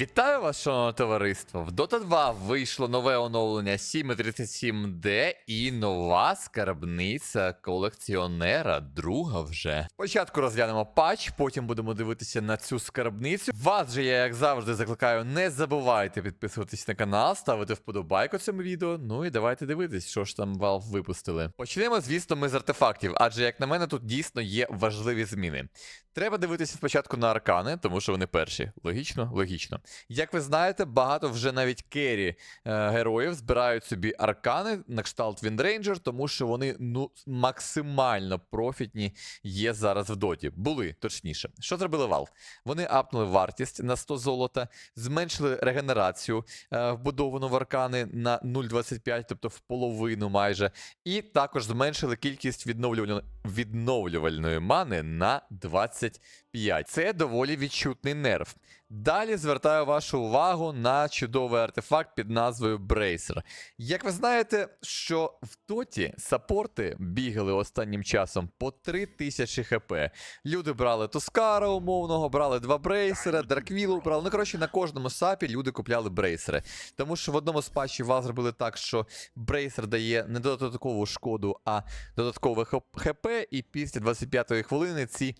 Вітаю вас, шановне товариство! В Dota 2 вийшло нове оновлення 7.37D і нова скарбниця колекціонера, друга вже. Спочатку розглянемо патч, потім будемо дивитися на цю скарбницю. Вас же я, як завжди, закликаю, не забувайте підписуватись на канал, ставити вподобайку цьому відео. Ну і давайте дивитись, що ж там Valve випустили. Почнемо, звісно, ми з артефактів, адже, як на мене, тут дійсно є важливі зміни. Треба дивитися спочатку на аркани, тому що вони перші. Логічно, логічно. Як ви знаєте, багато вже навіть керрі е, героїв збирають собі аркани на кшталт Віндрейнджер, тому що вони ну максимально профітні є зараз в доті. Були точніше. Що зробили Valve? Вони апнули вартість на 100 золота, зменшили регенерацію е, вбудовану в аркани на 0,25, тобто в половину майже, і також зменшили кількість відновлювальної, мани на 25. Це доволі відчутний нерв. Далі звертаю вашу увагу на чудовий артефакт під назвою Брейсер. Як ви знаєте, що в Тоті саппорти бігали останнім часом по 3000 хп. Люди брали Тускара умовного, брали два брейсера, Дарквілу брали. Ну, коротше, на кожному сапі люди купляли брейсери. Тому що в одному з патчів вас зробили так, що брейсер дає не додаткову шкоду, а додаткове хп, і після 25-ї хвилини ці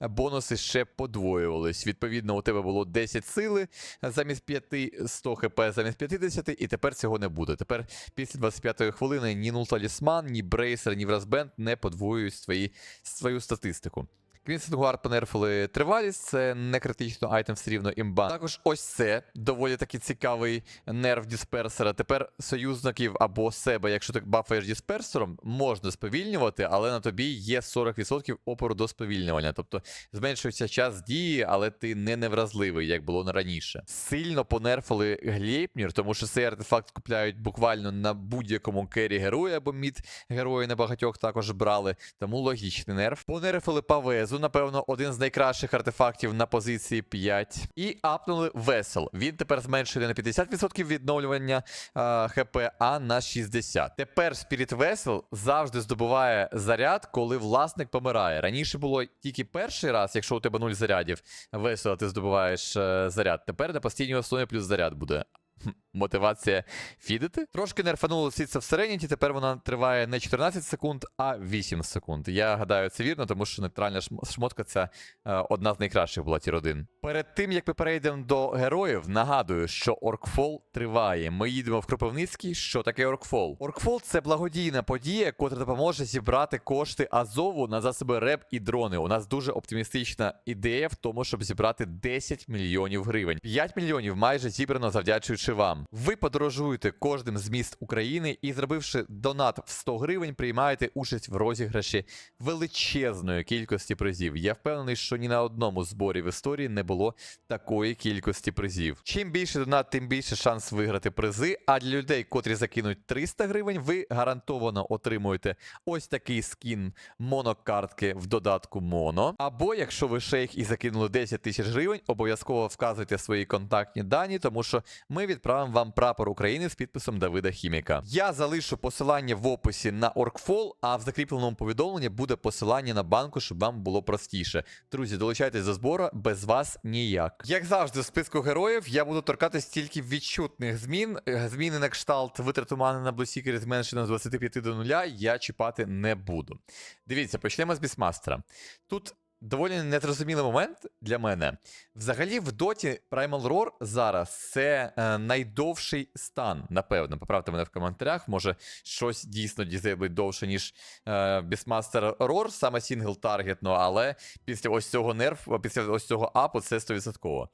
бонуси ще подвоювались. Відповідно, у тебе було 10 сили замість 5, 100 хп замість 50, і тепер цього не буде. Тепер після 25-ї хвилини ні нул талісман, ні брейсер, ні вразбенд не подвоюють свої, свою статистику. Квінсен Гуард понерфили тривалість, це не критично, айтем все рівно імба. Також ось це доволі таки цікавий нерв дисперсера. Тепер союзників або себе, якщо ти бафаєш дисперсором, можна сповільнювати, але на тобі є 40% опору до сповільнювання. Тобто зменшується час дії, але ти не невразливий, як було на раніше. Сильно понерфили Глейпнір, тому що цей артефакт купляють буквально на будь-якому кері героя або мід герої на багатьох також брали. Тому логічний нерв. Понерфили Павезу, напевно, один з найкращих артефактів на позиції 5. І апнули Весел. Він тепер зменшує на 50% відновлювання а, ХП, а на 60%. Тепер Spirit Vessel завжди здобуває заряд, коли власник помирає. Раніше було тільки перший раз, якщо у тебе 0 зарядів, весело ти здобуваєш е, заряд. Тепер на постійній основі плюс заряд буде. Мотивація фідити. Трошки нерфануло сіться в Serenity, тепер вона триває не 14 секунд, а 8 секунд. Я гадаю, це вірно, тому що нейтральна шмотка це е, одна з найкращих була тір 1. Перед тим як ми перейдемо до героїв, нагадую, що Оркфол триває. Ми їдемо в Кропивницький. Що таке Оркфол? Оркфол це благодійна подія, котра допоможе зібрати кошти Азову на засоби РЕП і дрони. У нас дуже оптимістична ідея в тому, щоб зібрати 10 мільйонів гривень. 5 мільйонів майже зібрано завдячуючи вам. Ви подорожуєте кожним з міст України і, зробивши донат в 100 гривень, приймаєте участь в розіграші величезної кількості призів. Я впевнений, що ні на одному зборі в історії не було такої кількості призів. Чим більше донат, тим більше шанс виграти призи. А для людей, котрі закинуть 300 гривень, ви гарантовано отримуєте ось такий скін монокартки в додатку Моно. Або якщо ви шейх і закинули 10 тисяч гривень, обов'язково вказуйте свої контактні дані, тому що ми відправимо вам прапор України з підписом Давида Хіміка. Я залишу посилання в описі на Оркфол, а в закріпленому повідомленні буде посилання на банку, щоб вам було простіше. Друзі, долучайтесь до збору, без вас ніяк. Як завжди, в списку героїв я буду торкатись тільки відчутних змін. Е, Зміни на кшталт витрату мани на блусікері зменшено з 25 до 0, я чіпати не буду. Дивіться, почнемо з бісмастера. Тут доволі незрозумілий момент для мене. Взагалі, в доті Primal Roar зараз це е, найдовший стан, напевно. Поправте мене в коментарях. Може, щось дійсно дізейблить довше, ніж е, Beastmaster Roar, саме сінгл таргетно, але після ось цього нерв, після ось цього апу це 100%.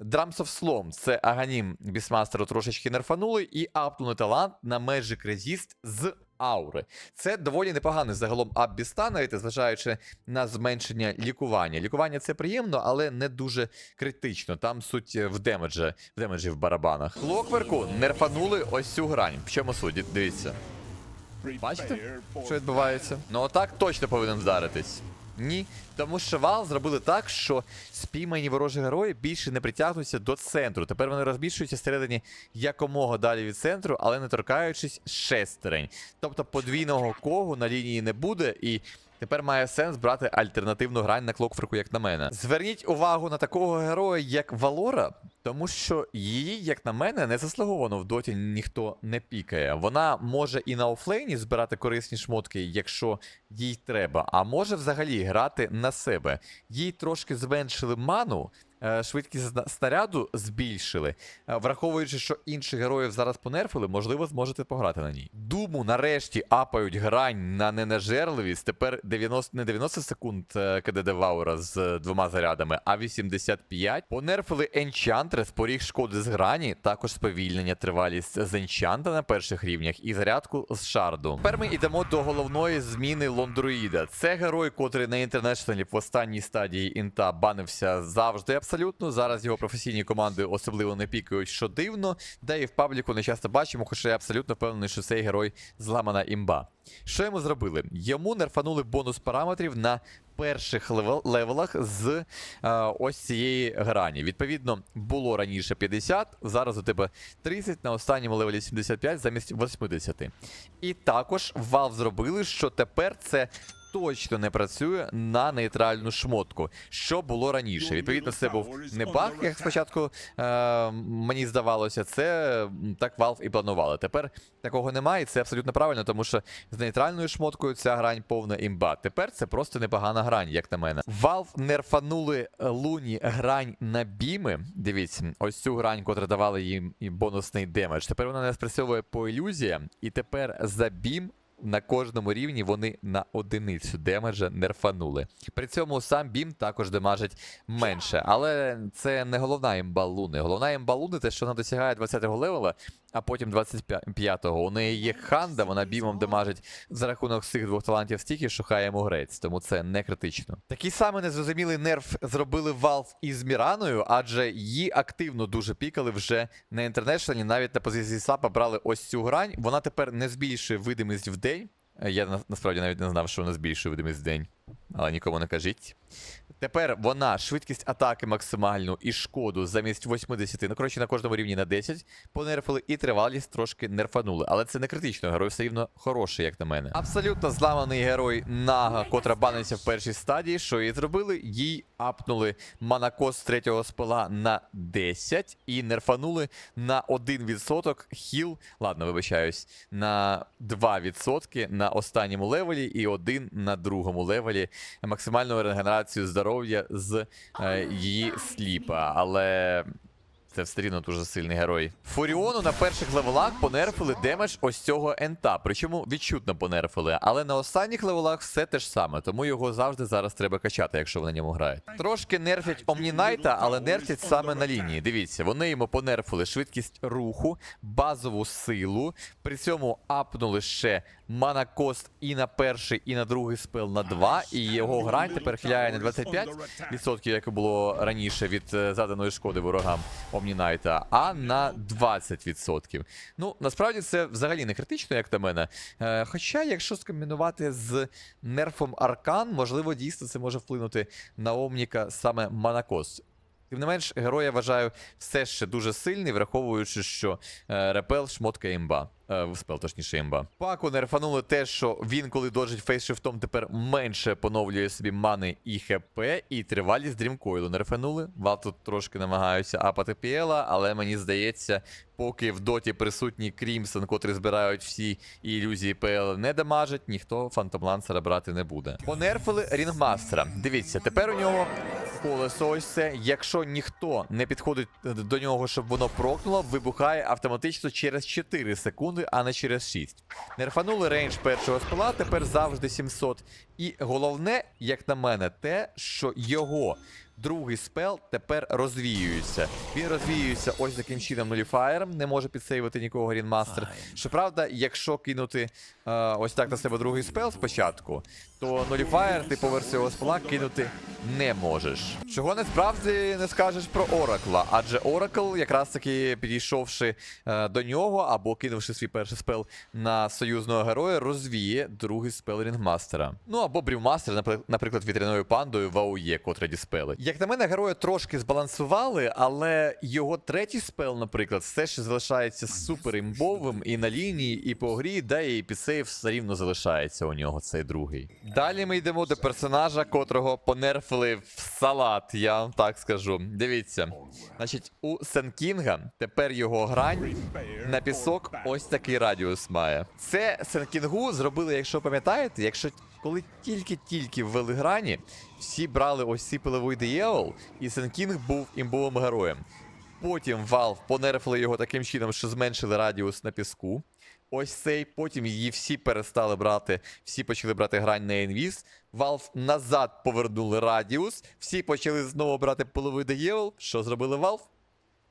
Drums of Slom це аганім Бісмастеру трошечки нерфанули і апнули талант на Magic Resist з аури. Це доволі непоганий загалом аббіста, навіть зважаючи на зменшення лікування. Лікування це приємно, але не дуже критично. Там суть в демеджі, в демеджі в барабанах. Клокверку нерфанули ось цю грань. В чому суть? Дивіться. Бачите, що відбувається? Ну отак точно повинен вдаритись. Ні, тому що вал зробили так, що спіймані ворожі герої більше не притягнуться до центру. Тепер вони розміщуються всередині якомога далі від центру, але не торкаючись шестерень. Тобто подвійного когу на лінії не буде, і Тепер має сенс брати альтернативну грань на клокфрику, як на мене. Зверніть увагу на такого героя, як Валора, тому що її, як на мене, не заслуговано в доті ніхто не пікає. Вона може і на офлейні збирати корисні шмотки, якщо їй треба, а може взагалі грати на себе. Їй трошки зменшили ману. Е, Швидкість снаряду збільшили. Е, Враховуючи, що інших героїв зараз понерфили, можливо, зможете пограти на ній. Думу нарешті апають грань на ненажерливість. Тепер 90, не 90 секунд е, КД Деваура з двома зарядами, а 85. Понерфили Енчантрес, поріг шкоди з грані, також сповільнення тривалість з Енчанта на перших рівнях і зарядку з шарду. Тепер ми йдемо до головної зміни Лондруїда. Це герой, котрий на інтернешнлі в останній стадії інта банився завжди. Зараз його професійні команди особливо не пікають, що дивно. Да і в пабліку не часто бачимо, хоча я абсолютно впевнений, що цей герой зламана імба. Що йому зробили? Йому нерфанули бонус параметрів на перших левелах з е, ось цієї грані. Відповідно, було раніше 50, зараз у тебе 30, на останньому левелі 75 замість 80. І також Valve зробили, що тепер це. Точно не працює на нейтральну шмотку, що було раніше. Відповідно, це був не баг, як спочатку е, мені здавалося, це так Valve і планували. Тепер такого немає, і це абсолютно правильно, тому що з нейтральною шмоткою ця грань повна імба. Тепер це просто непогана грань, як на мене. Valve нерфанули луні грань на біми. Дивіться, ось цю грань, котра давала їм і бонусний демедж. Тепер вона не спрацьовує по ілюзіям, і тепер за бім. На кожному рівні вони на одиницю демеджа нерфанули. При цьому сам бім також демажить менше. Але це не головна імба луни. Головна імба луни те, що вона досягає 20-го левела, а потім 25-го. У неї є ханда, вона бімом демажить за рахунок цих двох талантів стільки, що хай йому грець, тому це не критично. Такий самий незрозумілий нерф зробили Valve із Міраною, адже її активно дуже пікали вже на інтернешнлі, навіть на позиції САПа брали ось цю грань. Вона тепер не збільшує видимість в день. Е, Я насправді навіть не знав, що вона збільшує видимість в день, але нікому не кажіть. Тепер вона швидкість атаки максимальну і шкоду замість 80, ну коротше на кожному рівні на 10 понерфили, і тривалість трошки нерфанули. Але це не критично, герой все рівно хороший, як на мене. Абсолютно зламаний герой Нага, котра баниться в першій стадії. Що їй зробили? Їй апнули манакос з третього спела на 10 і нерфанули на 1% хіл. Ладно, вибачаюсь, на 2% на останньому левелі і 1 на другому левелі максимальну регенерацію здоров'я з е, її сліпа. Але. Це все рівно дуже сильний герой. Фуріону на перших левелах понерфили демедж ось цього ента. Причому відчутно понерфили. Але на останніх левелах все те ж саме, тому його завжди зараз треба качати, якщо ви на ньому граєте. Трошки нерфять Омнінайта, але нерфять саме на лінії. Дивіться, вони йому понерфили швидкість руху, базову силу. При цьому апнули ще манакост і на перший, і на другий спел на 2. І його грань тепер хиляє не 25%, як було раніше від е, заданої шкоди ворогам Омнінайта, а на 20%. Ну, насправді це взагалі не критично, як на мене. Е, хоча, якщо скомбінувати з нерфом Аркан, можливо, дійсно це може вплинути на Омніка саме Манакос. Тим не менш, герой я вважаю все ще дуже сильний, враховуючи, що е, репел шмотка імба. Е, спел, точніше, імба. Паку нерфанули те, що він, коли доджить фейсшифтом, тепер менше поновлює собі мани і хп, і тривалість дрімкойлу нерфанули. Вал тут трошки намагаються апати піела, але мені здається, поки в доті присутній Крімсон, котрі збирають всі ілюзії ПЛ, не дамажить, ніхто фантомлансера брати не буде. Понерфили рінгмастера. Дивіться, тепер у нього колесо ось це. Якщо ніхто не підходить до нього, щоб воно прокнуло, вибухає автоматично через 4 секунди, а не через 6. Нерфанули рейндж першого спила, тепер завжди 700. І головне, як на мене, те, що його другий спел тепер розвіюється. Він розвіюється ось таким чином нуліфаєром, не може підсейвити нікого Рінмастер. Щоправда, якщо кинути е, ось так на себе другий спел спочатку, то нуліфаєр ти поверх цього спела кинути не можеш. Чого насправді не скажеш про Оракла, адже Оракл, якраз таки підійшовши е, до нього або кинувши свій перший спел на союзного героя, розвіє другий спел Рінгмастера. Ну або Брівмастер, наприклад, вітряною пандою в АОЄ, котра діспели. Як на мене, героя трошки збалансували, але його третій спел, наприклад, все ще залишається супер імбовим і на лінії, і по грі, да і епісейв все рівно залишається у нього цей другий. Далі ми йдемо до персонажа, котрого понерфили в салат, я вам так скажу. Дивіться. Значить, у Сенкінга тепер його грань на пісок ось такий радіус має. Це Сенкінгу зробили, якщо пам'ятаєте, якщо коли тільки-тільки ввели грані, всі брали ось цей пиловий диявол, і Сенкінг був імбовим героєм. Потім Valve понерфили його таким чином, що зменшили радіус на піску. Ось цей, потім її всі перестали брати, всі почали брати грань на інвіз. Valve назад повернули радіус, всі почали знову брати пиловий диявол. Що зробили Valve?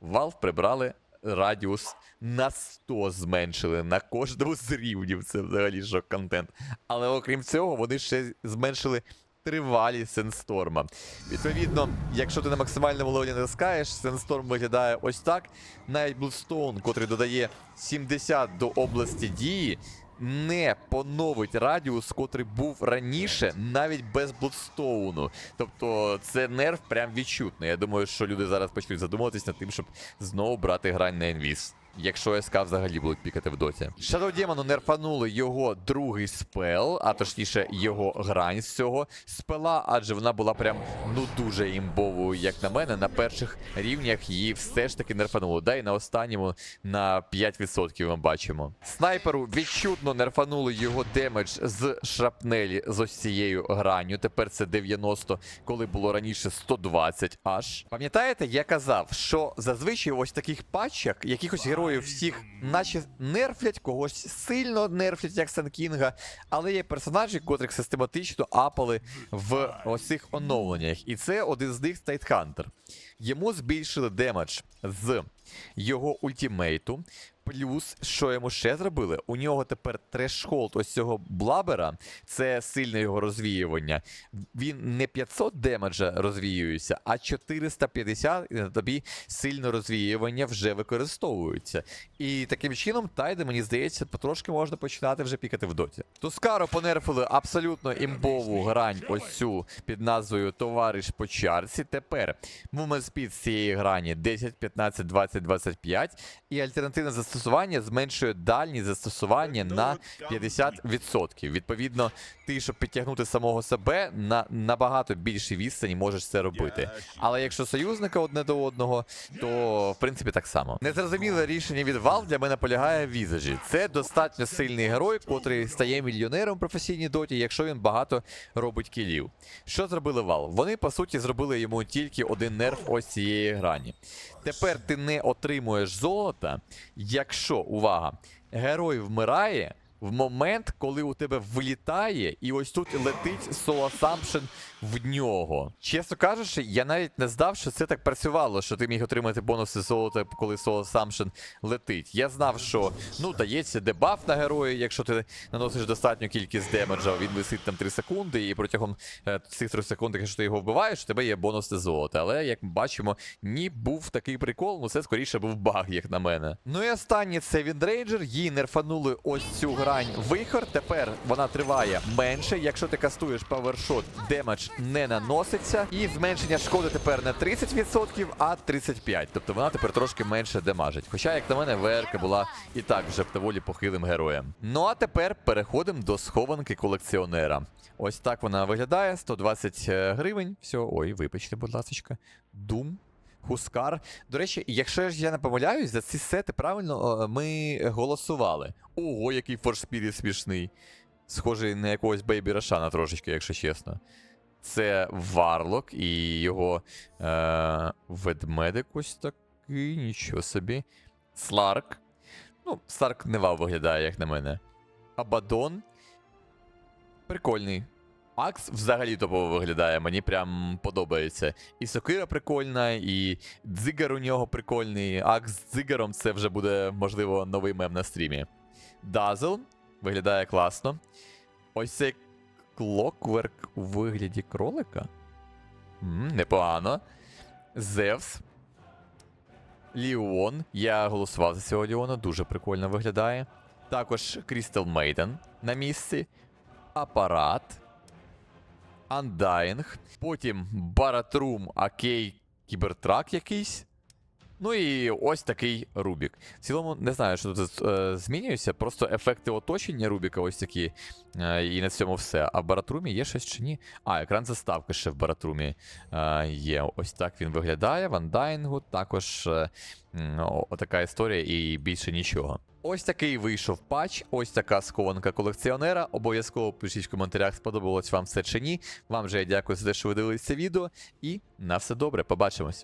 Valve прибрали радіус на 100 зменшили на кожному з рівнів. Це взагалі шок контент. Але окрім цього, вони ще зменшили тривалість Сенсторма. Відповідно, якщо ти на максимальному левелі натискаєш, Сенсторм виглядає ось так. Навіть Bloodstone, котрий додає 70 до області дії, не поновить радіус, котрий був раніше, навіть без Блудстоуну. Тобто це нерв прям відчутний. Я думаю, що люди зараз почнуть задумуватись над тим, щоб знову брати грань на інвіз. Якщо СК взагалі будуть пікати в доті. Shadow Демону нерфанули його другий спел, а точніше його грань з цього спела, адже вона була прям ну дуже імбовою, як на мене. На перших рівнях її все ж таки нерфануло. Да, і на останньому на 5% ми бачимо. Снайперу відчутно нерфанули його демедж з шрапнелі з ось цією гранню. Тепер це 90, коли було раніше 120 аж. Пам'ятаєте, я казав, що зазвичай ось таких патчах якихось героїв всіх, наче нерфлять, когось сильно нерфлять, як Санкінга, але є персонажі, котрих систематично апали в ось цих оновленнях. І це один з них Тайтхантер. Йому збільшили демедж з його ультімейту. Плюс, що йому ще зробили? У нього тепер трешхолд ось цього блабера, це сильне його розвіювання. Він не 500 демеджа розвіюється, а 450 і на тобі сильне розвіювання вже використовується. І таким чином тайди, мені здається, потрошки можна починати вже пікати в доті. Тускаро понерфили абсолютно імбову грань ось цю під назвою Товариш по чарці. Тепер мувмент спід з цієї грані 10, 15, 20, 25. І альтернативне застосування зменшує дальність застосування на 50%. Відповідно, ти, щоб підтягнути самого себе, на набагато більшій відстані можеш це робити. Але якщо союзника одне до одного, то в принципі так само. Незрозуміле рішення від Valve для мене полягає в візажі. Це достатньо сильний герой, котрий стає мільйонером в професійній доті, якщо він багато робить кілів. Що зробили Valve? Вони по суті зробили йому тільки один нерв ось цієї грані. Тепер ти не отримуєш золота, якщо увага, герой вмирає. В момент, коли у тебе вилітає, і ось тут летить Soul Assumption в нього. Чесно кажучи, я навіть не знав, що це так працювало, що ти міг отримати бонуси золота, коли Soul Assumption летить. Я знав, що ну дається дебаф на героя, якщо ти наносиш достатню кількість демеджа, він висить там 3 секунди, і протягом е, цих 3 секунд, якщо ти його вбиваєш, у тебе є бонуси золота. Але як ми бачимо, ні був такий прикол, ну це скоріше був баг, як на мене. Ну і останнє це Віндрейджер. Їй нерфанули ось цю грань вихор. Тепер вона триває менше. Якщо ти кастуєш павершот, демедж не наноситься. І зменшення шкоди тепер не 30%, а 35%. Тобто вона тепер трошки менше демажить. Хоча, як на мене, ВРК була і так вже доволі похилим героєм. Ну а тепер переходимо до схованки колекціонера. Ось так вона виглядає: 120 гривень. Все, ой, вибачте, будь ласка. Дум. Хускар. До речі, якщо ж я не помиляюсь, за ці сети правильно ми голосували. Ого, який форшпірі смішний. Схожий на якогось Бейбі Рошана трошечки, якщо чесно. Це Варлок і його е- ведмедик ось такий, нічого собі. Сларк. Ну, Сларк не виглядає, як на мене. Абадон. Прикольний. Акс взагалі топово виглядає, мені прям подобається. І сокира прикольна, і дзигар у нього прикольний. Акс з дзигаром це вже буде, можливо, новий мем на стрімі. Дазл виглядає класно. Ось цей клокверк у вигляді кролика. М, непогано. Зевс. Ліон. Я голосував за цього Ліона, дуже прикольно виглядає. Також Крістал Мейден на місці. Апарат. Undying, потім Баратрум, Акей, Кібертрак якийсь. Ну і ось такий Рубік. В цілому не знаю, що тут е, змінюється, просто ефекти оточення Рубіка ось такі. Е, і на цьому все. А в Баратрумі є щось чи ні? А, екран заставки ще в Баратрумі е, є. Ось так він виглядає. В Андайнгу також е, о- отака історія і більше нічого. Ось такий вийшов патч, ось така схованка колекціонера. Обов'язково пишіть в коментарях, сподобалось вам це чи ні. Вам же я дякую за те, що ви дивилися це відео. І на все добре, побачимось.